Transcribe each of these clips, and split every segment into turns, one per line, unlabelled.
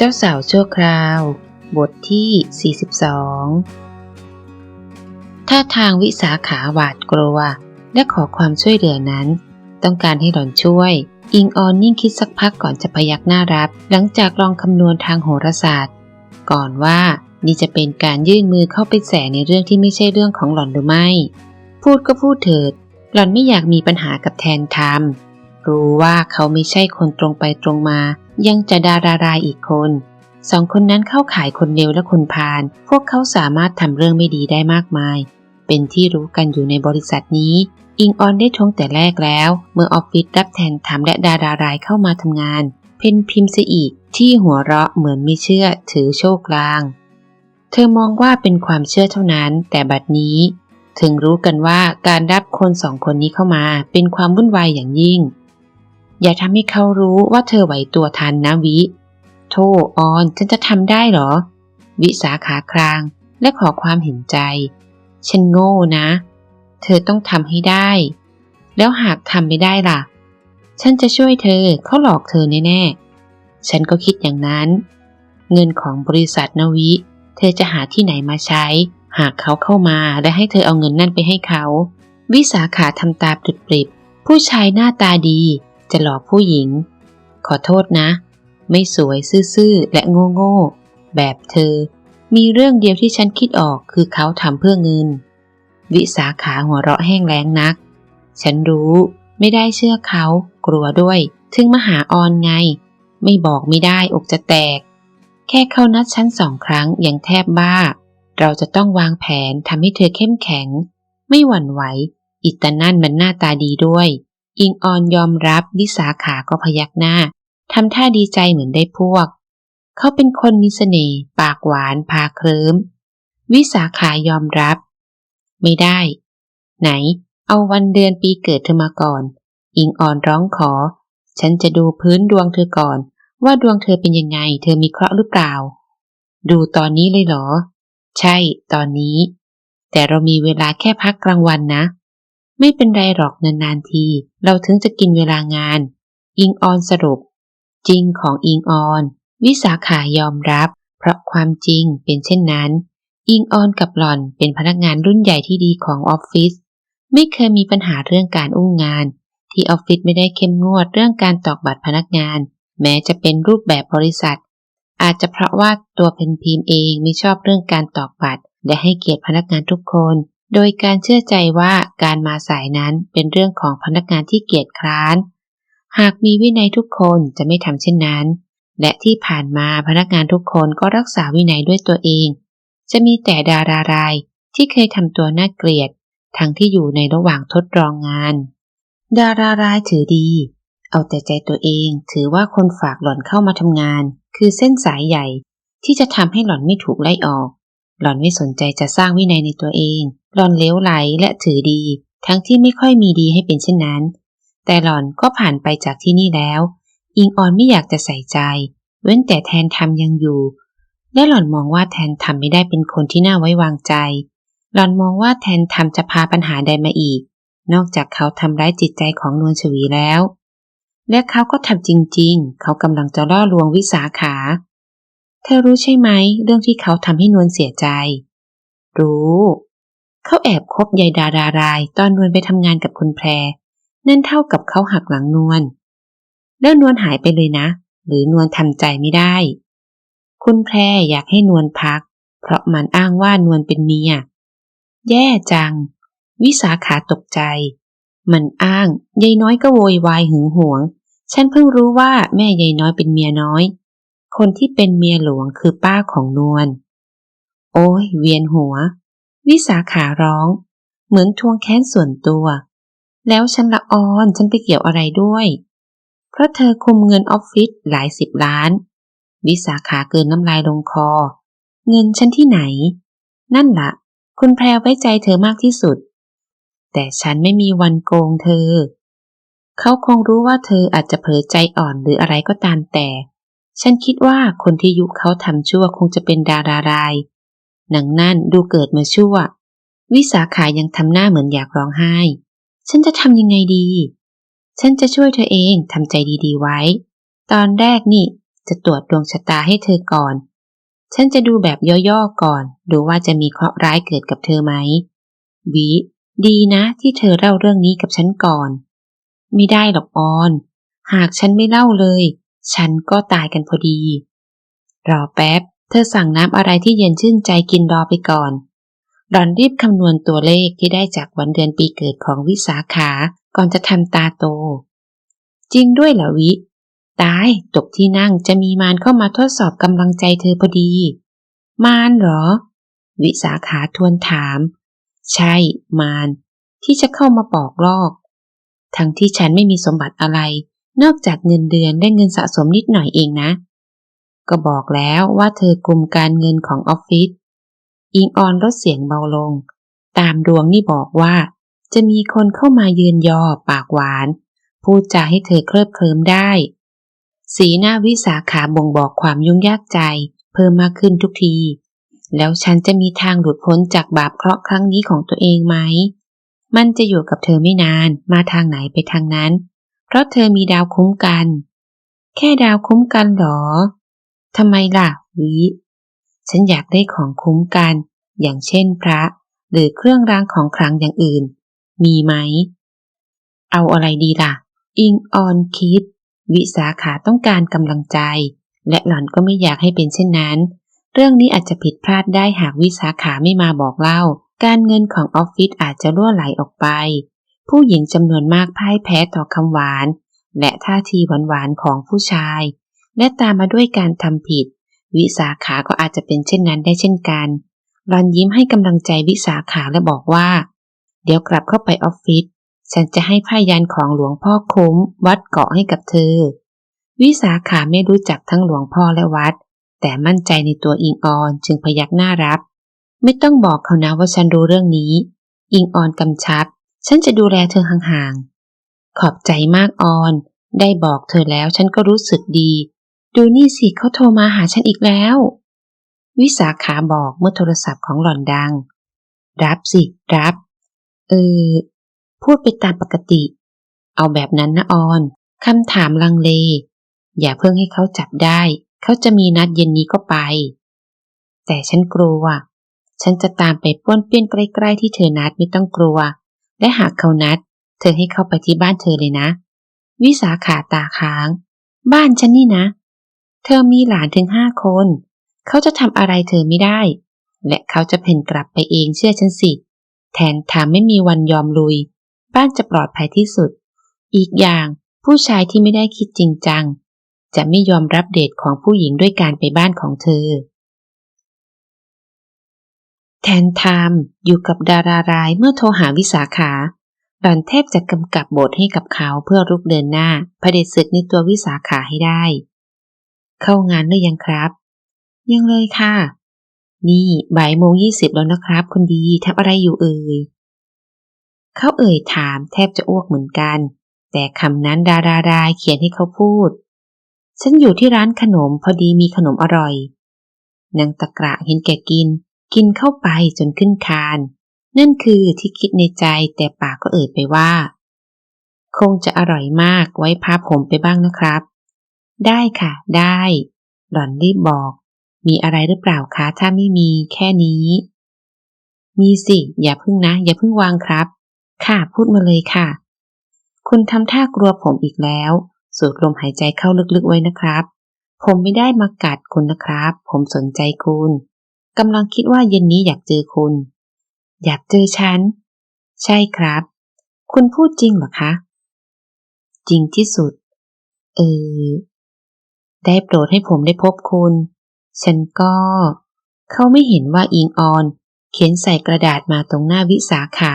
เจ้าสาวชั่วคราว บทที่ 42ท่าทางวิสาขาหวาดกลัว และขอความช่วยเหลือนั้น ต้องการให้หล่อนช่วย อิงออนนิ่งคิดสักพักก่อนจะพยักหน้ารับ หลังจากลองคำนวณทางโหราศาสตร์ ก่อนว่านี่จะเป็นการยื่นมือเข้าไปแสในเรื่องที่ไม่ใช่เรื่องของหล่อนหรือไม่ พูดก็พูดเถิด หล่อนไม่อยากมีปัญหากับแทนทำรู้ว่าเขาไม่ใช่คนตรงไปตรงมา ยังจะดารารายอีกคน สองคนนั้นเข้าขายคนเลวและคนพาลพวกเขาสามารถทำเรื่องไม่ดีได้มากมาย เป็นที่รู้กันอยู่ในบริษัทนี้ อิงออนได้ทงแต่แรกแล้ว เมื่อออฟฟิศรับแทนทำและดารารายเข้ามาทำงาน เพนพิมพ์ซะอีก ที่หัวเราะเหมือนไม่เชื่อถือโชคลาง เธอมองว่าเป็นความเชื่อเท่านั้น แต่บัดนี้ ถึงรู้กันว่าการรับคนสองคนนี้เข้ามา เป็นความวุ่นวายอย่างยิ่ง อย่าทำให้เขารู้ว่าเธอไหวตัวทันนะวิโธ่ออนฉันจะทำได้เหรอ วิสาขาครางและขอความเห็นใจ ฉันโง่นะ เธอต้องทำให้ได้ แล้วหากทำไม่ได้ล่ะ ฉันจะช่วยเธอเขาหลอกเธอแน่ๆ ฉันก็คิดอย่างนั้น เงินของบริษัทนวิ เธอจะหาที่ไหนมาใช้ หากเขาเข้ามาและให้เธอเอาเงินนั่นไปให้เขา วิสาขาทำตาปริบๆผู้ชายหน้าตาดี จะหลอกผู้หญิง ขอโทษนะ ไม่สวยซื่อๆ และโง่ๆ แบบเธอ มีเรื่องเดียวที่ฉันคิดออกคือเขาทำเพื่อเงิน วิสาขาหัวเราะแห้งแล้งนัก ฉันรู้ไม่ได้เชื่อเขากลัวด้วย ถึงมหาออนไง ไม่บอกไม่ได้อกจะแตก แค่เขานัดฉันสองครั้งยังแทบบ้า เราจะต้องวางแผนทำให้เธอเข้มแข็ง ไม่หวั่นไหว อิตานั่นมันหน้าตาดีด้วย อิงออนยอมรับวิสาขาก็พยักหน้าทำท่าดีใจเหมือนได้พวก เขาเป็นคนมีเสน่ห์ปากหวานพาเคลิ้ม วิสาขายอมรับ ไม่ได้ ไหน เอาวันเดือนปีเกิดเธอมาก่อน อิงอ่อนร้องขอ ฉันจะดูพื้นดวงเธอก่อน ว่าดวงเธอเป็นยังไง เธอมีเคราะห์หรือเปล่า ดูตอนนี้เลยเหรอ ใช่ ตอนนี้ แต่เรามีเวลาแค่พักกลางวันนะ ไม่เป็นไรหรอกนานๆที เราถึงจะกินเวลางาน อิงออนสรุป จริงของอิงออน วิสาขายอมรับ เพราะความจริงเป็นเช่นนั้น อิงออนกับหล่อนเป็นพนักงานรุ่นใหญ่ที่ดีของออฟฟิศไม่เคยมีปัญหาเรื่องการอุ้งงาน ที่ออฟฟิศไม่ได้เข้มงวดเรื่องการตอกบัตรพนักงาน แม้จะเป็นรูปแบบบริษัท อาจจะเพราะว่าตัวเพนพีมเองไม่ชอบเรื่องการตอกบัตรและให้เกียรติพนักงานทุกคน โดยการเชื่อใจว่าการมาสายนั้นเป็นเรื่องของพนักงานที่เกียจคร้าน หากมีวินัยทุกคนจะไม่ทำเช่นนั้น และที่ผ่านมาพนักงานทุกคนก็รักษาวินัยด้วยตัวเอง จะมีแต่ดารารายที่เคยทำตัวน่าเกลียด ทั้งที่อยู่ในระหว่างทดลองงาน ดารารายถือดี เอาแต่ใจตัวเองถือว่าคนฝากหล่อนเข้ามาทำงาน คือเส้นสายใหญ่ที่จะทำให้หล่อนไม่ถูกไล่ออก หล่อนไม่สนใจจะสร้างวินัยในตัวเอง หล่อนเลี้ยวไหลและถือดี ทั้งที่ไม่ค่อยมีดีให้เป็นเช่นนั้น แต่หล่อนก็ผ่านไปจากที่นี่แล้ว อิงออนไม่อยากจะใส่ใจ เว้นแต่แทนทำยังอยู่ และหล่อนมองว่าแทนทำไม่ได้เป็นคนที่น่าไว้วางใจ หล่อนมองว่าแทนทำจะพาปัญหาใดมาอีก นอกจากเขาทำร้ายจิตใจของนวลชวีแล้ว และเขาก็ทำจริง ๆ เขากำลังจะล่อลวงวิสาขา เธอรู้ใช่ไหม เรื่องที่เขาทำให้นวลเสียใจ รู้ เขาแอบคบยายดาราราย ตอนนวลไปทำงานกับคุณแพร นั่นเท่ากับเขาหักหลังนวลแล้วนวลหายไปเลยนะ หรือนวลทำใจไม่ได้ คุณแพรอยากให้นวลพัก เพราะมันอ้างว่านวลเป็นเมีย แย่จัง วิสาขาตกใจ มันอ้างยายน้อยก็โวยวายหึงหวง ฉันเพิ่งรู้ว่าแม่ยายน้อยเป็นเมียน้อย คนที่เป็นเมียหลวงคือป้าของนวล โอ้ยเวียนหัว วิสาขาร้อง เหมือนทวงแค้นส่วนตัว แล้วฉันละออนฉันไปเกี่ยวอะไรด้วย เพราะเธอคุมเงินออฟฟิศหลายสิบล้าน วิสาขาเกินน้ำลายลงคอ เงินฉันที่ไหน นั่นละ่ะ คุณแพรไว้ใจเธอมากที่สุด แต่ฉันไม่มีวันโกงเธอ เขาคงรู้ว่าเธออาจจะเผลอใจอ่อนหรืออะไรก็ตามแต่ ฉันคิดว่าคนที่ยุเขาทำชั่วคงจะเป็นดาราราย หนังนั่นดูเกิดมาชั่ว วิสาขายังทำหน้าเหมือนอยากร้องไห้ ฉันจะทำยังไงดี ฉันจะช่วยเธอเองทำใจดีๆไว้ ตอนแรกนี่จะตรวจดวงชะตาให้เธอก่อน ฉันจะดูแบบย่อๆก่อน ดูว่าจะมีเคราะห์ร้ายเกิดกับเธอไหม วิ ดีนะที่เธอเล่าเรื่องนี้กับฉันก่อน ไม่ได้หรอกออน หากฉันไม่เล่าเลย ฉันก็ตายกันพอดี รอแป๊บ เธอสั่งน้ำอะไรที่เย็นชื่นใจกินรอไปก่อนหลอนรีบคำนวณตัวเลขที่ได้จากวันเดือนปีเกิดของวิสาขา ก่อนจะทำตาโต จริงด้วยเหรอวิ ตาย ตกที่นั่งจะมีมารเข้ามาทดสอบกำลังใจเธอพอดี มารเหรอ วิสาขาทวนถาม ใช่ มารที่จะเข้ามาปอกลอก ทั้งที่ฉันไม่มีสมบัติอะไร นอกจากเงินเดือนและเงินสะสมนิดหน่อยเองนะ ก็บอกแล้วว่าเธอกลุ่มการเงินของออฟฟิศ อิงออนลดเสียงเบาลง ตามดวงนี่บอกว่า จะมีคนเข้ามายืนยอปากหวาน พูดจาให้เธอเคลิบเคลิ้มได้ สีหน้าวิสาขาบ่งบอกความยุ่งยากใจ เพิ่มมากขึ้นทุกที แล้วฉันจะมีทางหลุดพ้นจากบาปเคราะห์ครั้งนี้ของตัวเองไหม มันจะอยู่กับเธอไม่นาน มาทางไหนไปทางนั้น เพราะเธอมีดาวคุ้มกัน แค่ดาวคุ้มกันหรอทำไมล่ะ วิ ฉันอยากได้ของคุ้มกัน อย่างเช่นพระ หรือเครื่องรางของขลังอย่างอื่น มีไหม เอาอะไรดีล่ะ อิงออนคิด วิสาขาต้องการกำลังใจ และหล่อนก็ไม่อยากให้เป็นเช่นนั้น เรื่องนี้อาจจะผิดพลาดได้หากวิสาขาไม่มาบอกเล่า การเงินของออฟฟิศอาจจะล่วไหลออกไป ผู้หญิงจำนวนมากพ่ายแพ้ต่อคำหวาน และท่าทีหวานๆของผู้ชาย และตามมาด้วยการทำผิด วิสาขาก็อาจจะเป็นเช่นนั้นได้เช่นกันรอนยิ้มให้กำลังใจวิสาขาและบอกว่า เดี๋ยวกลับเข้าไปออฟฟิศฉันจะให้ผ้ายันของหลวงพ่อคุ้ม วัดเกาะให้กับเธอ วิสาขาไม่รู้จักทั้งหลวงพ่อและวัด แต่มั่นใจในตัวอิงออนจึงพยักหน้ารับ ไม่ต้องบอกเขานะว่าฉันรู้เรื่องนี้ อิงออนกำชับ ฉันจะดูแลเธอห่างๆ ขอบใจมากออน ได้บอกเธอแล้วฉันก็รู้สึกดี ดูนี่สิเขาโทรมาหาฉันอีกแล้ว วิสาขาบอกเมื่อโทรศัพท์ของหล่อนดัง รับสิ รับ เออ พูดไปตามปกติ เอาแบบนั้นนะออนคำถามลังเล อย่าเพิ่งให้เขาจับได้ เขาจะมีนัดเย็นนี้ก็ไป แต่ฉันกลัว ฉันจะตามไปป้วนเปี้ยนใกล้ ๆ ที่เธอนัดไม่ต้องกลัว และหากเขานัด เธอให้เข้าไปที่บ้านเธอเลยนะ วิสาขาตาค้าง บ้านฉันนี่นะ เธอมีหลานถึงห้าคน เขาจะทำอะไรเธอไม่ได้ และเขาจะเพ่นกลับไปเองเชื่อฉันสิ แทนทำไม่มีวันยอมลุย บ้านจะปลอดภัยที่สุด อีกอย่างผู้ชายที่ไม่ได้คิดจริงจัง จะไม่ยอมรับเดทของผู้หญิงด้วยการไปบ้านของเธอ แทนไทม์อยู่กับดารารายเมื่อโทรหาวิสาขาหล่อนแทบจะกำกับบทให้กับเขาเพื่อรุกเดินหน้าเผด็จศึกในตัววิสาขาให้ได้ เข้างานหรือยังครับ ยังเลยค่ะ นี่บ่ายโมงยี่สิบแล้วนะครับคุณดีทำอะไรอยู่เอ่ยเขาเอ่ยถามแทบจะอ้วกเหมือนกัน แต่คำนั้นดารารายเขียนให้เขาพูด ฉันอยู่ที่ร้านขนมพอดีมีขนมอร่อยนางตะกระเห็นแกกิน กินเข้าไปจนขึ้นคาน นั่นคือที่คิดในใจแต่ปากก็เอ่ยไปว่า คงจะอร่อยมากไว้พาผมไปบ้างนะครับ ได้ค่ะ ได้ หล่อนรีบบอก มีอะไรหรือเปล่าคะถ้าไม่มีแค่นี้ มีสิ อย่าพึ่งนะ อย่าพึ่งวางครับ ค่ะพูดมาเลยค่ะ คุณทำท่ากลัวผมอีกแล้ว สูดลมหายใจเข้าลึกๆไว้นะครับ ผมไม่ได้มากัดคุณนะครับ ผมสนใจคุณ กำลังคิดว่าเย็นนี้อยากเจอคุณ อยากเจอฉัน ใช่ครับ คุณพูดจริงหรอคะ จริงที่สุด เออ ได้โปรดให้ผมได้พบคุณ ฉันก็ เขาไม่เห็นว่าอิงออน เขียนใส่กระดาษมาตรงหน้าวิสาขา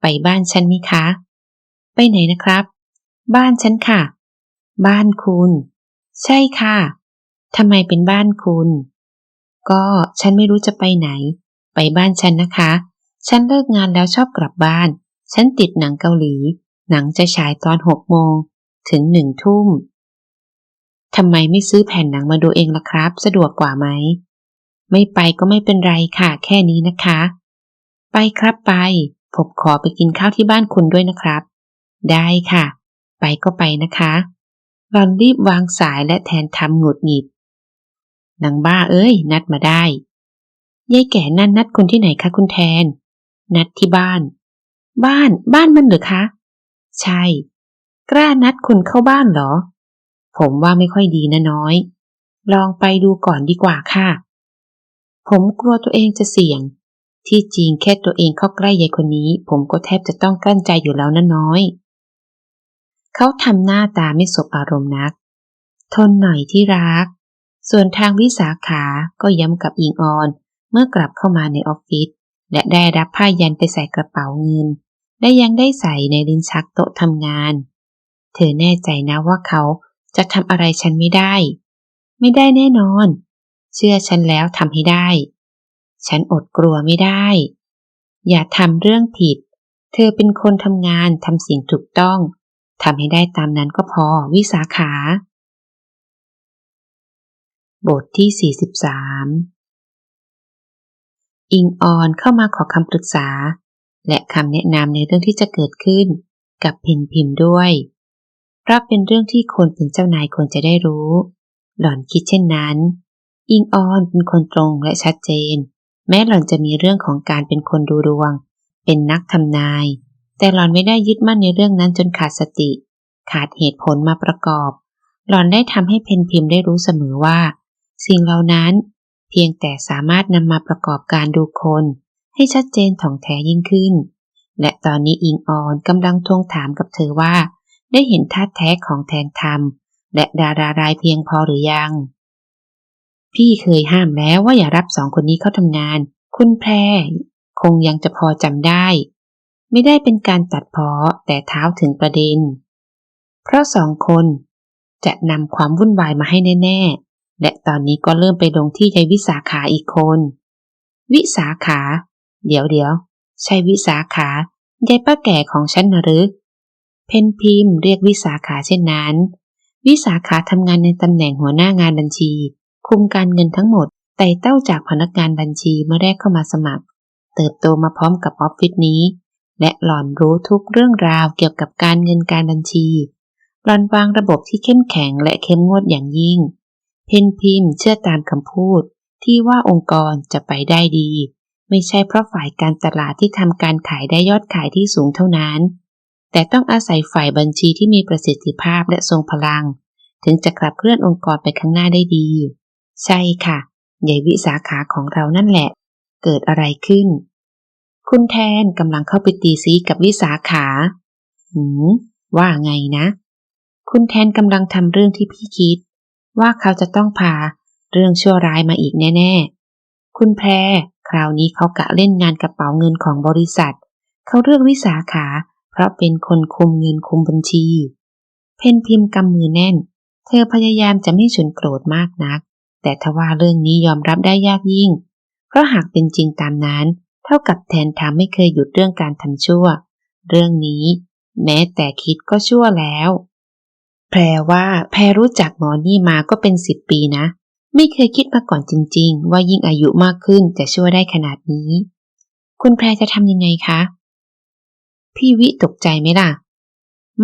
ไปบ้านฉันนี่คะ ไปไหนนะครับ บ้านฉันค่ะ บ้านคุณ ใช่ค่ะทำไมเป็นบ้านคุณ ก็ฉันไม่รู้จะไปไหน ไปบ้านฉันนะคะ ฉันเลิกงานแล้วชอบกลับบ้าน ฉันติดหนังเกาหลี หนังจะฉายตอนหกโมง ถึงหนึ่งทุ่มทำไมไม่ซื้อแผ่นหนังมาดูเองล่ะครับ สะดวกกว่าไหม ไม่ไปก็ไม่เป็นไรค่ะ แค่นี้นะคะ ไปครับไป ผมขอไปกินข้าวที่บ้านคุณด้วยนะครับ ได้ค่ะ ไปก็ไปนะคะหลอนรีบวางสายและแทนทำหงุดหงิด นางบ้าเอ้ย นัดมาได้ ยายแก่นั่นนัดคนที่ไหนคะคุณแทน นัดที่บ้าน บ้าน บ้านมันหรือคะ ใช่ กล้านัดคุณเข้าบ้านเหรอ ผมว่าไม่ค่อยดีนะน้อย ลองไปดูก่อนดีกว่าค่ะ ผมกลัวตัวเองจะเสี่ยง ที่จริงแค่ตัวเองเข้าใกล้ยายคนนี้ ผมก็แทบจะต้องกลั้นใจอยู่แล้วนะน้อย เขาทำหน้าตาไม่สบอารมณ์นัก ทนหน่อยที่รัก ส่วนทางวิสาขาก็ย้ำกับอิงออน เมื่อกลับเข้ามาในออฟฟิศและได้รับผ้ายันไปใส่กระเป๋าเงิน และยังได้ใส่ในลิ้นชักโต๊ะทำงาน เธอแน่ใจนะว่าเขาจะทำอะไรฉันไม่ได้ ไม่ได้แน่นอน เชื่อฉันแล้วทำให้ได้ ฉันอดกลัวไม่ได้ อย่าทำเรื่องผิด เธอเป็นคนทำงานทำสิ่งถูกต้องทำให้ได้ตามนั้นก็พอวิสาขา บทที่ 43 อิงออนเข้ามาขอคำปรึกษา และคำแนะนำในเรื่องที่จะเกิดขึ้นกับพินพิมพ์ด้วย เพราะเป็นเรื่องที่คนเป็นเจ้านายควรจะได้รู้ หล่อนคิดเช่นนั้น อิงออนเป็นคนตรงและชัดเจน แม้หล่อนจะมีเรื่องของการเป็นคนดูดวง เป็นนักทำนาย แต่หล่อนไม่ได้ยึดมั่นในเรื่องนั้นจนขาดสติ ขาดเหตุผลมาประกอบ หล่อนได้ทำให้เพนพิมพ์ได้รู้เสมอว่า สิ่งเหล่านั้น เพียงแต่สามารถนำมาประกอบการดูคน ให้ชัดเจนถ่องแท้ยิ่งขึ้น และตอนนี้อิงออนกำลังทวงถามกับเธอว่า ได้เห็นท่าแท้ของแทนธรรม และดารารายเพียงพอหรือยัง พี่เคยห้ามแล้วว่าอย่ารับสองคนนี้เข้าทำงาน คุณแพรคงยังจะพอจำได้ ไม่ได้เป็นการตัดพอแต่เท้าถึงประเด็น เพราะสองคนจะนำความวุ่นวายมาให้แน่ๆ และตอนนี้ก็เริ่มไปลงที่ยายวิสาขาอีกคน วิสาขา เดี๋ยวเดี๋ยวใช่วิสาขายายป้าแก่ของฉันนะหรือ เพนพิมพ์เรียกวิสาขาเช่นนั้น วิสาขาทำงานในตำแหน่งหัวหน้างานบัญชี คุมการเงินทั้งหมดไต่เต้าจากพนักงานบัญชีเมื่อแรกเข้ามาสมัคร เติบโตมาพร้อมกับออฟฟิศนี้ และหล่อนรู้ทุกเรื่องราวเกี่ยวกับการเงินการบัญชีหล่อนวางระบบที่เข้มแข็งและเข้มงวดอย่างยิ่ง เพนพิมเชื่อตามคำพูดที่ว่าองค์กรจะไปได้ดี ไม่ใช่เพราะฝ่ายการตลาดที่ทำการขายได้ยอดขายที่สูงเท่านั้น แต่ต้องอาศัยฝ่ายบัญชีที่มีประสิทธิภาพและทรงพลัง ถึงจะขับเคลื่อนองค์กรไปข้างหน้าได้ดี ใช่ค่ะใหญ่วิสาขาของเรานั่นแหละ เกิดอะไรขึ้น คุณแทนกำลังเข้าไปตีซีกับวิสาขา หืม ว่าไงนะ คุณแทนกำลังทำเรื่องที่พี่คิด ว่าเขาจะต้องพาเรื่องชั่วร้ายมาอีกแน่ๆ คุณแพรคราวนี้เขากะเล่นงานกระเป๋าเงินของบริษัท เขาเลือกวิสาขา เพราะเป็นคนคุมเงินคุมบัญชี เพนพิมพ์กำมือแน่น เธอพยายามจะไม่ฉุนโกรธมากนัก แต่ทว่าเรื่องนี้ยอมรับได้ยากยิ่ง เพราะหากเป็นจริงตามนั้น เท่ากับแทนทำไม่เคยหยุดเรื่องการทำชั่ว เรื่องนี้ แม้แต่คิดก็ชั่วแล้ว แปลว่าแพรรู้จักหมอนี่มาก็เป็นสิบปีนะ ไม่เคยคิดมาก่อนจริง ๆ ว่ายิ่งอายุมากขึ้นจะช่วยได้ขนาดนี้ คุณแพรจะทำยังไงคะ พี่วิตกใจไหมล่ะ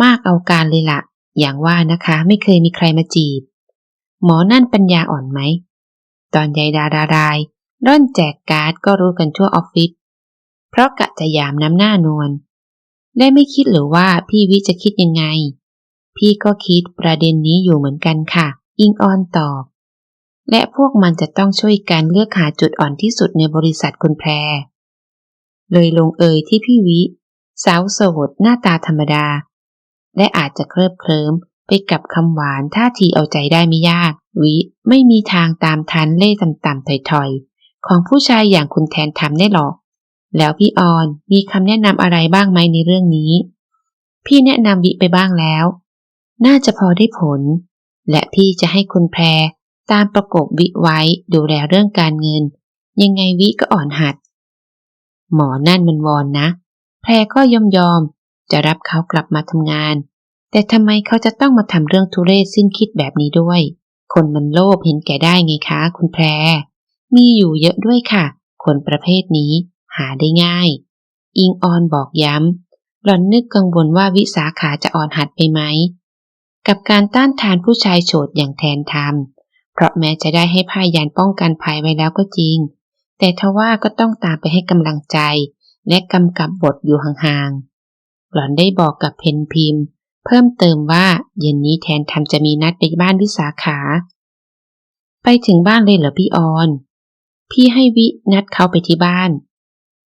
มากเอาการเลยละ่ะ อย่างว่านะคะไม่เคยมีใครมาจีบ หมอนั่นปัญญาอ่อนไหม ตอนยายดาดารายร่อนแจกการ์ดก็รู้กันทั่วออฟฟิศเพราะกะจะยามน้ำหน้านวลได้ไม่คิดหรือว่าพี่วิจะคิดยังไง พี่ก็คิดประเด็นนี้อยู่เหมือนกันค่ะ อิงออนตอบ และพวกมันจะต้องช่วยกันเลือกหาจุดอ่อนที่สุดในบริษัทคุณแพร เลยลงเอยที่พี่วิ สาวโสดหน้าตาธรรมดา และอาจจะเคลิบเคลิ้มไปกับคำหวานท่าทีเอาใจได้ไม่ยาก วิไม่มีทางตามทันเล่ต่ำๆถอยๆ ของผู้ชายอย่างคุณแทนทำได้หรอก แล้วพี่ออนมีคำแนะนำอะไรบ้างไหมในเรื่องนี้ พี่แนะนำวิไปบ้างแล้ว น่าจะพอได้ผล และพี่จะให้คุณแพรตามประกบวิไว้ดูแลเรื่องการเงิน ยังไงวิก็อ่อนหัด หมอนั่นมันวอนนะ แพรก็ยอมยอมจะรับเขากลับมาทำงาน แต่ทำไมเขาจะต้องมาทำเรื่องทุเรศสิ้นคิดแบบนี้ด้วย คนมันโลภเห็นแก่ได้ไงคะ คุณแพร มีอยู่เยอะด้วยค่ะ คนประเภทนี้หาได้ง่าย อิงออนบอกย้ำหล่อนนึกกังวลว่าวิสาขาจะอ่อนหัดไปไหม กับการต้านทานผู้ชายโฉดอย่างแทนธรรม เพราะแม้จะได้ให้พายานป้องกันภัยไว้แล้วก็จริง แต่ทว่าก็ต้องตามไปให้กำลังใจ และกำกับบทอยู่ห่างๆ หล่อนได้บอกกับเพนพิมพ์ เพิ่มเติมว่าเย็นนี้แทนธรรมจะมีนัดในบ้านวิสาขา ไปถึงบ้านเลยเหรอพี่ออน พี่ให้วินัดเขาไปที่บ้าน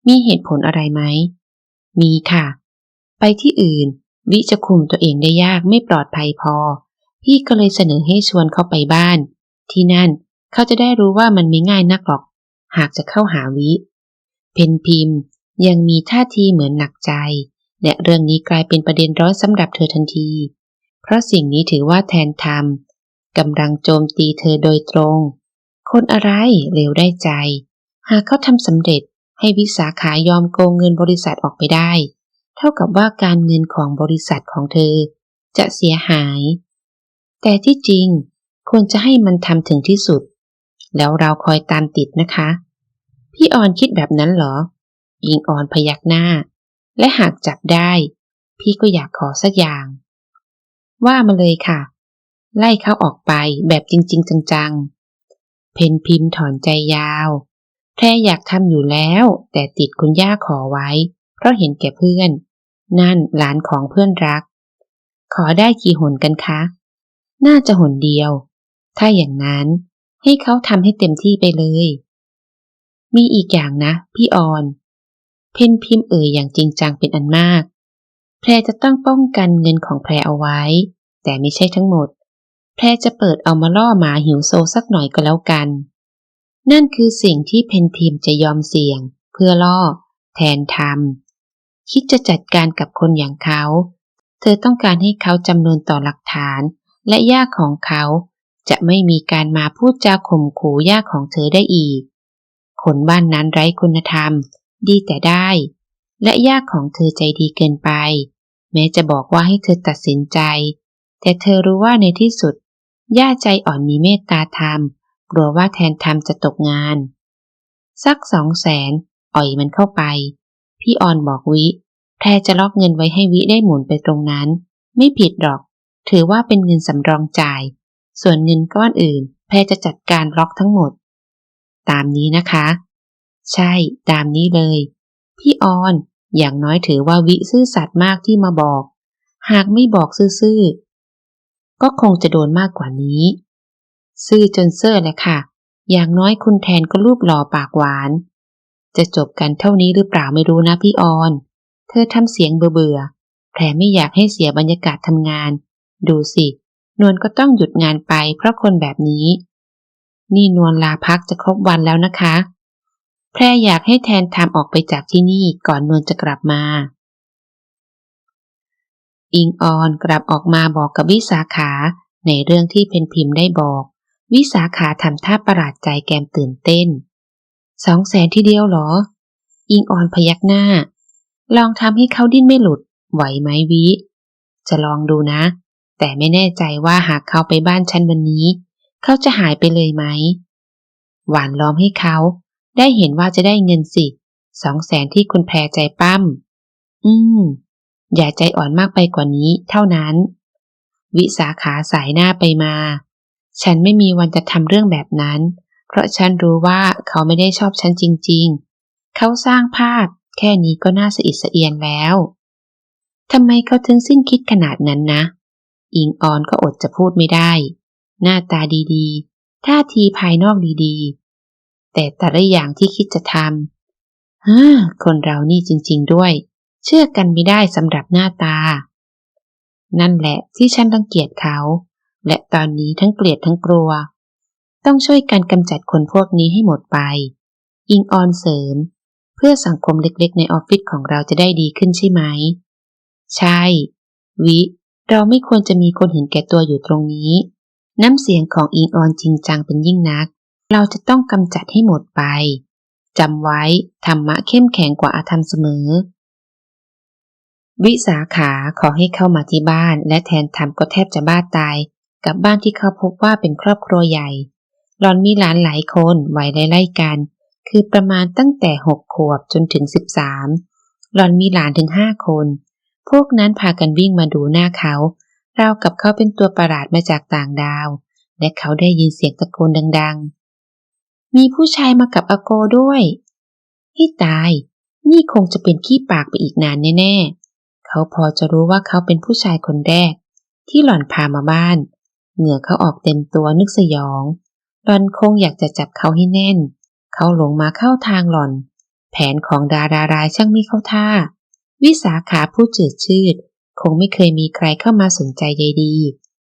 มีเหตุผลอะไรไหม มีค่ะ ไปที่อื่น วิจะคุมตัวเองได้ยากไม่ปลอดภัยพอ พี่ก็เลยเสนอให้ชวนเขาไปบ้าน ที่นั่นเขาจะได้รู้ว่ามันไม่ง่ายนักหรอก หากจะเข้าหาวิ เพนพิมพ์ ยังมีท่าทีเหมือนหนักใจ และเรื่องนี้กลายเป็นประเด็นร้อนสำหรับเธอทันที เพราะสิ่งนี้ถือว่าแทนทำกำลังโจมตีเธอโดยตรง คนอะไรเร็วได้ใจ หากเขาทำสำเร็จให้วิสาขายอมโกงเงินบริษัทออกไปได้ เท่ากับว่าการเงินของบริษัทของเธอจะเสียหาย แต่ที่จริงควรจะให้มันทำถึงที่สุด แล้วเราคอยตามติดนะคะ พี่ออนคิดแบบนั้นเหรอยิงอ่อนพยักหน้า และหากจับได้ พี่ก็อยากขอสักอย่าง ว่ามาเลยค่ะ ไล่เขาออกไปแบบจริง ๆ จังๆ เพนพิมพ์ถอนใจยาวแพรอยากทำอยู่แล้ว แต่ติดคุณย่าขอไว้ เพราะเห็นแก่เพื่อน นั่นหลานของเพื่อนรัก ขอได้กี่หนกันคะ น่าจะหนเดียว ถ้าอย่างนั้นให้เขาทำให้เต็มที่ไปเลย มีอีกอย่างนะ พี่ออน เพนพิมพ์เอ่ยอย่างจริงจังเป็นอันมาก แพรจะต้องป้องกันเงินของแพรเอาไว้ แต่ไม่ใช่ทั้งหมด แพรจะเปิดเอามาล่อหมาหิวโซสักหน่อยก็แล้วกัน นั่นคือสิ่งที่เพนพิมจะยอมเสี่ยง เพื่อล่อ แทนทำ คิดจะจัดการกับคนอย่างเขา เธอต้องการให้เขาจำนวนต่อหลักฐาน และย่าของเขาจะไม่มีการมาพูดจาข่มขู่ย่าของเธอได้อีก คนบ้านนั้นไร้คุณธรรม ดีแต่ได้ และย่าของเธอใจดีเกินไป แม้จะบอกว่าให้เธอตัดสินใจ แต่เธอรู้ว่าในที่สุด ย่าใจอ่อนมีเมตตาธรรม กลัวว่าแทนทำจะตกงาน สักสองแสนอ่อยมันเข้าไป พี่ออนบอกวิแพรจะล็อกเงินไว้ให้วิได้หมุนไปตรงนั้น ไม่ผิดหรอก ถือว่าเป็นเงินสำรองจ่าย ส่วนเงินก้อนอื่น แพรจะจัดการล็อกทั้งหมด ตามนี้นะคะ ใช่ ตามนี้เลย พี่ออนอย่างน้อยถือว่าวิซื่อสัตย์มากที่มาบอก หากไม่บอกซื่อๆ ก็คงจะโดนมากกว่านี้ ซื่อจนเซ่อเลยค่ะ อย่างน้อยคุณแทนก็รูปหล่อปากหวาน จะจบกันเท่านี้หรือเปล่าไม่รู้นะพี่ออน เธอทำเสียงเบื่อแถมไม่อยากให้เสียบรรยากาศทำงาน ดูสิ นวลก็ต้องหยุดงานไปเพราะคนแบบนี้ นี่นวลลาพักจะครบวันแล้วนะคะ แพรอยากให้แทนทำออกไปจากที่นี่ก่อนนวลจะกลับมา อิงออนกลับออกมาบอกกับวิสาขาในเรื่องที่เพนพิมพ์ได้บอก วิสาขาทำท่าประหลาดใจแกมตื่นเต้น สองแสนที่เดียวหรอ อิงออนพยักหน้า ลองทำให้เขาดิ้นไม่หลุด ไหวไหมวิ จะลองดูนะ แต่ไม่แน่ใจว่าหากเขาไปบ้านฉันวันนี้ เขาจะหายไปเลยไหม หวานล้อมให้เขา ได้เห็นว่าจะได้เงินสิ สองแสนที่คุณแพรใจปั้ม อืม อย่าใจอ่อนมากไปกว่านี้ เท่านั้น วิสาขาสายหน้าไปมา ฉันไม่มีวันจะทำเรื่องแบบนั้น เพราะฉันรู้ว่าเขาไม่ได้ชอบฉันจริง ๆ เขาสร้างภาพแค่นี้ก็น่าสะอิดสะเอียนแล้วทำไมเขาถึงสิ้นคิดขนาดนั้นนะ อิงออนก็อดจะพูดไม่ได้ หน้าตาดีๆ ท่าทีภายนอกดีๆ แต่แต่ละอย่างที่คิดจะทำฮ่าคนเรานี่จริง ๆ ด้วย เชื่อกันไม่ได้สำหรับหน้าตา นั่นแหละที่ฉันรังเกียจเขา และตอนนี้ทั้งเกลียดทั้งกลัว ต้องช่วยกันกำจัดคนพวกนี้ให้หมดไป อิงออนเสริม เพื่อสังคมเล็กๆ ในออฟฟิศของเราจะได้ดีขึ้นใช่ไหม ใช่ วิ เราไม่ควรจะมีคนเห็นแก่ตัวอยู่ตรงนี้ น้ำเสียงของอิงออนจริงจังเป็นยิ่งนัก เราจะต้องกำจัดให้หมดไปจำไว้ ธรรมะเข้มแข็งกว่าอาธรรมเสมอ วิสาขาขอให้เข้ามาที่บ้าน และแทนทำก็แทบจะบ้าตาย กับบ้านที่เขาพบว่าเป็นครอบครัวใหญ่ หลอนมีหลานหลายคนวัยไล่ๆกัน คือประมาณตั้งแต่หกขวบจนถึงสิบสามหลอนมีหลานถึงห้าคน พวกนั้นพากันวิ่งมาดูหน้าเขาราวกับเขาเป็นตัวประหลาดมาจากต่างดาว และเขาได้ยินเสียงตะโกนดัง ๆ มีผู้ชายมากับอาโกด้วยให้ตาย นี่คงจะเป็นขี้ปากไปอีกนานแน่ๆ เขาพอจะรู้ว่าเขาเป็นผู้ชายคนแรก ที่หล่อนพามาบ้าน เหงื่อเขาออกเต็มตัวนึกสยอง หล่อนคงอยากจะจับเขาให้แน่น เขาหลงมาเข้าทางหล่อน แผนของดารารายช่างไม่เข้าท่า วิสาขาผู้จืดชืด คงไม่เคยมีใครเข้ามาสนใจใยดี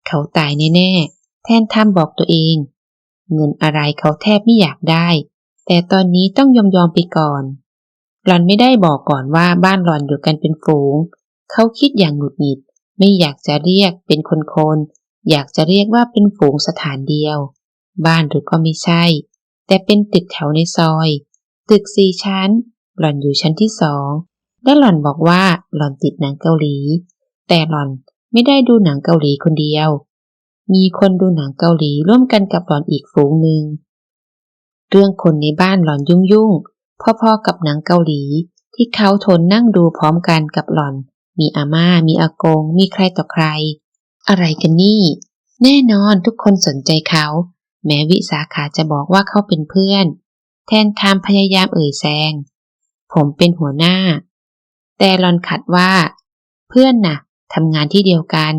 เขาตายแน่ๆ แทนทำบอกตัวเอง เงินอะไรเขาแทบไม่อยากได้ แต่ตอนนี้ต้องยอมยอมไปก่อน หล่อนไม่ได้บอกก่อนว่าบ้านหล่อนอยู่กันเป็นฝูง เขาคิดอย่างหงุดหงิด ไม่อยากจะเรียกเป็นคนคนอยากจะเรียกว่าเป็นฝูงสถานเดียว บ้านหรือก็ไม่ใช่ แต่เป็นตึกแถวในซอย ตึกสี่ชั้น หล่อนอยู่ชั้นที่สองและหล่อนบอกว่าหล่อนติดหนังเกาหลี แต่หล่อนไม่ได้ดูหนังเกาหลีคนเดียว มีคนดูหนังเกาหลีร่วมกันกับหล่อนอีกฝูงหนึ่งเรื่องคนในบ้านหล่อนยุ่งยุ่งพอๆกับหนังเกาหลีที่เขาทนนั่งดูพร้อมกันกับหล่อน มีอาม่า มีอากง มีใครต่อใคร อะไรกันนี่ แน่นอนทุกคนสนใจเขา แม้วิสาขาจะบอกว่าเขาเป็นเพื่อน แทนทามพยายามเอ่ยแซง ผมเป็นหัวหน้า แต่หลอนขัดว่า เพื่อนน่ะทำงานที่เดียวกัน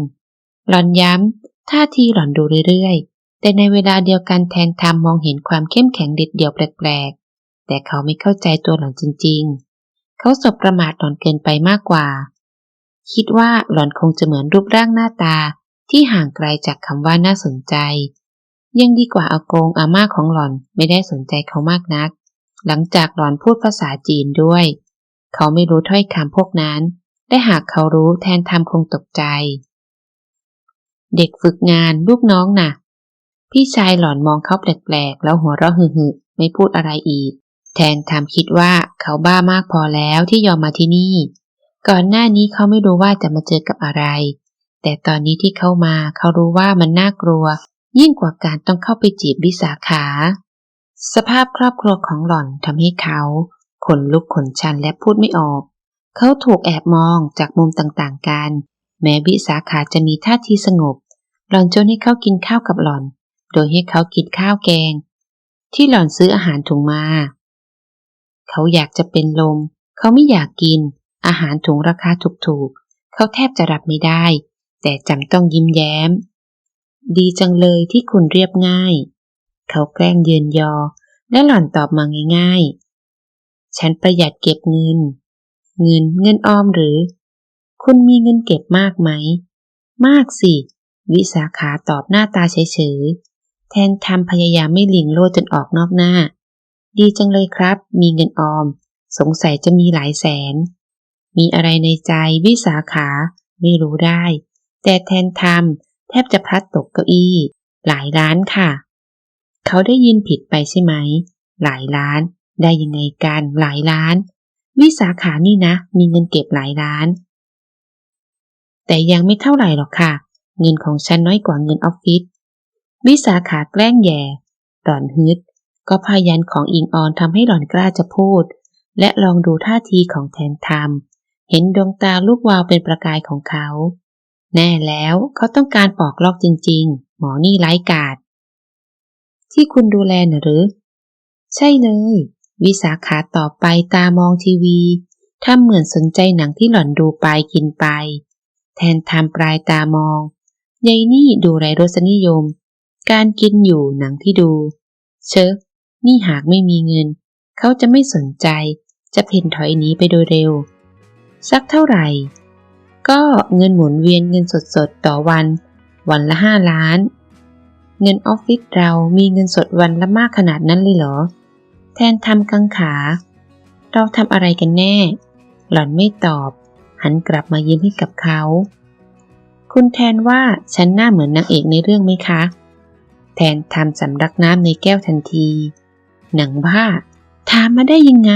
หลอนย้ำท่าทีหลอนดูเรื่อยๆ แต่ในเวลาเดียวกันแทนทามมองเห็นความเข้มแข็งเด็ดเดี่ยวแปลกๆ แต่เขาไม่เข้าใจตัวหลอนจริง ๆ เขาสบประมาทหลอนเกินไปมากกว่า คิดว่าหลอนคงจะเหมือนรูปร่างหน้าตาที่ห่างไกลจากคำว่าน่าสนใจ ยังดีกว่าอากงอาม่าของหลอนไม่ได้สนใจเขามากนัก หลังจากหลอนพูดภาษาจีนด้วย เขาไม่รู้ถ้อยคำพวกนั้นได้หากเขารู้แทนทำคงตกใจ เด็กฝึกงานลูกน้องนะ่ะ พี่ชายหลอนมองเขาแปลกๆ แล้วหัวเราะหึ่ๆไม่พูดอะไรอีก แทนทำคิดว่าเขาบ้ามากพอแล้วที่ยอมมาที่นี่ ก่อนหน้านี้เขาไม่รู้ว่าจะมาเจอกับอะไร แต่ตอนนี้ที่เข้ามาเขารู้ว่ามันน่ากลัว ยิ่งกว่าการต้องเข้าไปจีบวิสาขา สภาพครอบครัวของหล่อนทำให้เขาขนลุกขนชันและพูดไม่ออก เขาถูกแอบมองจากมุมต่างๆกัน แม้วิสาขาจะมีท่าทีสงบ หล่อนจนให้เขากินข้าวกับหล่อน โดยให้เขากินข้าวแกง ที่หล่อนซื้ออาหารถุงมา เขาอยากจะเป็นลม เขาไม่อยากกิน อาหารถุงราคาถูกๆ เขาแทบจะรับไม่ได้ แต่จำต้องยิ้มแย้ม ดีจังเลยที่คุณเรียบง่าย เขาแกล้งเยืนยอ และหล่อนตอบมาง่ายๆ ฉันประหยัดเก็บเงิน เงินเงินออมหรือ คุณมีเงินเก็บมากไหม มากสิ วิสาขาตอบหน้าตาเฉยๆ แทนทำพยายามไม่หลิงโลดจนออกนอกหน้า ดีจังเลยครับ มีเงินออม สงสัยจะมีหลายแสน มีอะไรในใจวิสาขาไม่รู้ได้ แต่แทนทำ แทบจะพลัดตกเก้าอี้ หลายล้านค่ะ เขาได้ยินผิดไปใช่ไหม หลายล้าน ได้ยังไงกันหลายล้าน วิสาขานี่นะ มีเงินเก็บหลายล้าน แต่ยังไม่เท่าไหร่หรอกค่ะ เงินของฉันน้อยกว่าเงินออฟฟิศ วิสาขาแกล้งแย่หล่อนฮึด ก็พยันของอิงออนทำให้หล่อนกล้าจะพูด และลองดูท่าทีของแทนทำเห็นดวงตาลูกวาวเป็นประกายของเขา แน่แล้วเขาต้องการปอกลอกจริง ๆ หมอนี่ไร้กาดที่คุณดูแลนะหรือ ใช่เลย วิสาขาต่อไปตามองทีวีทำเหมือนสนใจหนังที่หล่อนดูไปกินไป แทนทำปลายตามองยายนี่ดูไรรสนิยม การกินอยู่หนังที่ดู เชอะนี่หากไม่มีเงิน เขาจะไม่สนใจ จะเพ่นถอยหนีไปโดยเร็ว สักเท่าไหร่ ก็เงินหมุนเวียนเงินสดๆ ต่อวัน วันละห้าล้าน เงินออฟฟิศเรามีเงินสดวันละมากขนาดนั้นเลยเหรอ แทนทำกังขา เราทำอะไรกันแน่ หล่อนไม่ตอบ หันกลับมายิ้มให้กับเขา คุณแทนว่าฉันหน้าเหมือนนางเอกในเรื่องไหมคะ แทนทำสำรักน้ำในแก้วทันที หนังบ้าถามมาได้ยังไง